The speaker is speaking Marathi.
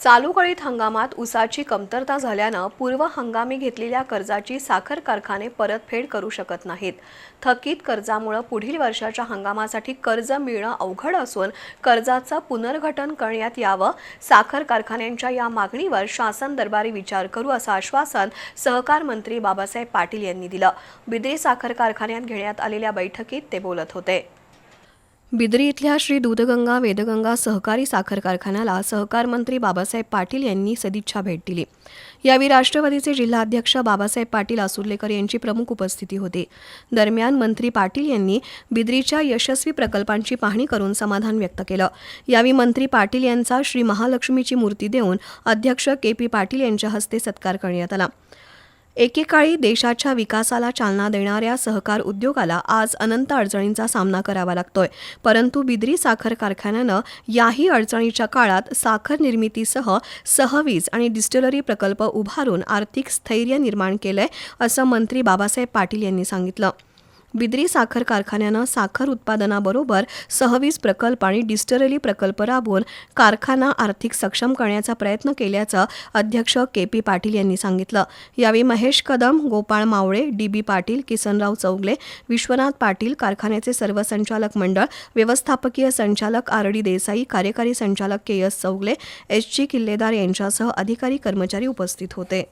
चालू गळीत हंगामात ऊसाची कमतरता झाल्यानं पूर्व हंगामी घेतलेल्या कर्जाची साखर कारखाने परतफेड करू शकत नाहीत. थकीत कर्जामुळे पुढील वर्षाच्या हंगामासाठी कर्ज मिळणं अवघड असून कर्जाचं पुनर्घटन करण्यात यावं. साखर कारखान्यांच्या या मागणीवर शासन दरबारी विचार करू असं आश्वासन सहकार मंत्री बाबासाहेब पाटील यांनी दिलं. बिद्री साखर कारखान्यात घेण्यात आलेल्या बैठकीत ते बोलत होते. बिद्री इथल्या श्री दूधगंगा वेदगंगा सहकारी साखर कारखान्याला सहकार मंत्री बाबासाहेब पाटील यांनी सदिच्छा भेट दिली. यावेळी राष्ट्रवादीचे जिल्हाध्यक्ष बाबासाहेब पाटील आसुर्लेकर यांची प्रमुख उपस्थिती होती. दरम्यान मंत्री पाटील यांनी बिद्रीच्या यशस्वी प्रकल्पांची पाहणी करून समाधान व्यक्त केलं. यावेळी मंत्री पाटील यांचा श्री महालक्ष्मीची मूर्ती देऊन अध्यक्ष के पी पाटील यांच्या हस्ते सत्कार करण्यात आला. एकेकाळी देशाच्या विकासाला चालना देणाऱ्या सहकार उद्योगाला आज अनंत अडचणींचा सामना करावा लागतोय. परंतु बिद्री साखर कारखान्यानं याही अडचणीच्या काळात साखर निर्मितीसह सहवीज आणि डिस्टिलरी प्रकल्प उभारून आर्थिक स्थैर्य निर्माण केलंय असं मंत्री बाबासाहेब पाटील यांनी सांगितलं. बिद्री साखर कारखान्यानं साखर उत्पादनाबरोबर सहवीज प्रकल्प आणि डिस्टरली प्रकल्प राबवून कारखाना आर्थिक सक्षम करण्याचा प्रयत्न केल्याचं अध्यक्ष के पी पाटील यांनी सांगितलं. यावेळी महेश कदम गोपाळ मावळे डी बी पाटील किसनराव चौगले विश्वनाथ पाटील कारखान्याचे सर्व संचालक मंडळ व्यवस्थापकीय संचालक आर डी देसाई कार्यकारी संचालक K S Chougule S G Killedar यांच्यासह अधिकारी कर्मचारी उपस्थित होते.